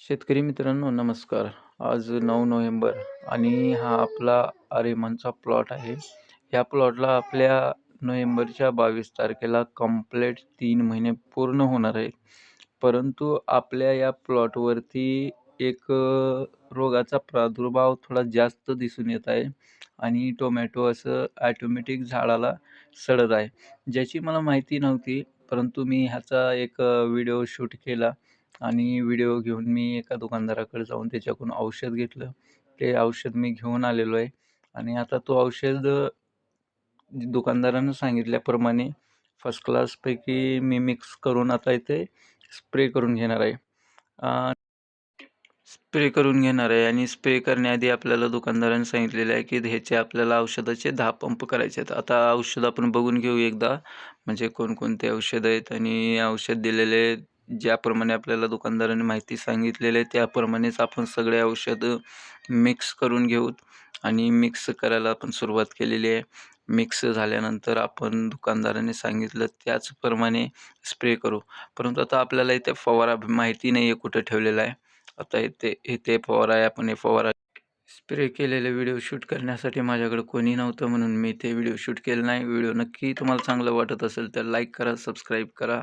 शेतकरी मित्रांनो नमस्कार. आज नऊ नोव्हेंबर आणि हा आपला अरेमनचा प्लॉट आहे. ह्या प्लॉटला आपल्या नोव्हेंबरच्या बावीस तारखेला कंप्लेट तीन महिने पूर्ण होणार आहेत. परंतु आपल्या या प्लॉटवरती एक रोगाचा प्रादुर्भाव थोडा जास्त दिसून येत आहे आणि टोमॅटो असं ॲटोमॅटिक झाडाला सडत आहे. ज्याची मला माहिती नव्हती परंतु मी ह्याचा एक व्हिडिओ शूट केला. आणि व्हिडिओ घेऊन मी एका दुकानदाराकडे जाऊन त्याच्याकडून औषध घेतलं. ते औषध मी घेऊन आलेलो आहे. आणि आता तो औषध दुकानदारानं सांगितल्याप्रमाणे फर्स्ट क्लासपैकी मी मिक्स करून आता इथे स्प्रे करून घेणार आहे. स्प्रे करून घेणार आहे आणि स्प्रे करण्याआधी आपल्याला दुकानदाराने सांगितलेलं आहे की ह्याचे आपल्याला औषधाचे दहा पंप करायचे आहेत. आता औषध आपण बघून घेऊ एकदा. म्हणजे कोणकोणते औषध आहेत आणि औषध दिलेले ज्याप्रमाणे आपल्याला दुकानदाराने माहिती सांगितलेली आहे त्याप्रमाणेच आपण सगळे औषधं मिक्स करून घेऊत आणि मिक्स करायला आपण सुरुवात केलेली आहे. मिक्स झाल्यानंतर आपण दुकानदाराने सांगितलं त्याचप्रमाणे स्प्रे करू. परंतु आता आपल्याला इथे फवारा माहिती नाही आहे कुठं ठेवलेला आहे. आता इथे इथे फवारा आहे आपण हे फवारा स्प्रे केलेले व्हिडिओ शूट करण्यासाठी माझ्याकडे कोणी नव्हतं म्हणून मी ते व्हिडिओ शूट केलं नाही. व्हिडिओ नक्की तुम्हाला चांगलं वाटत असेल तर लाईक करा सबस्क्राईब करा.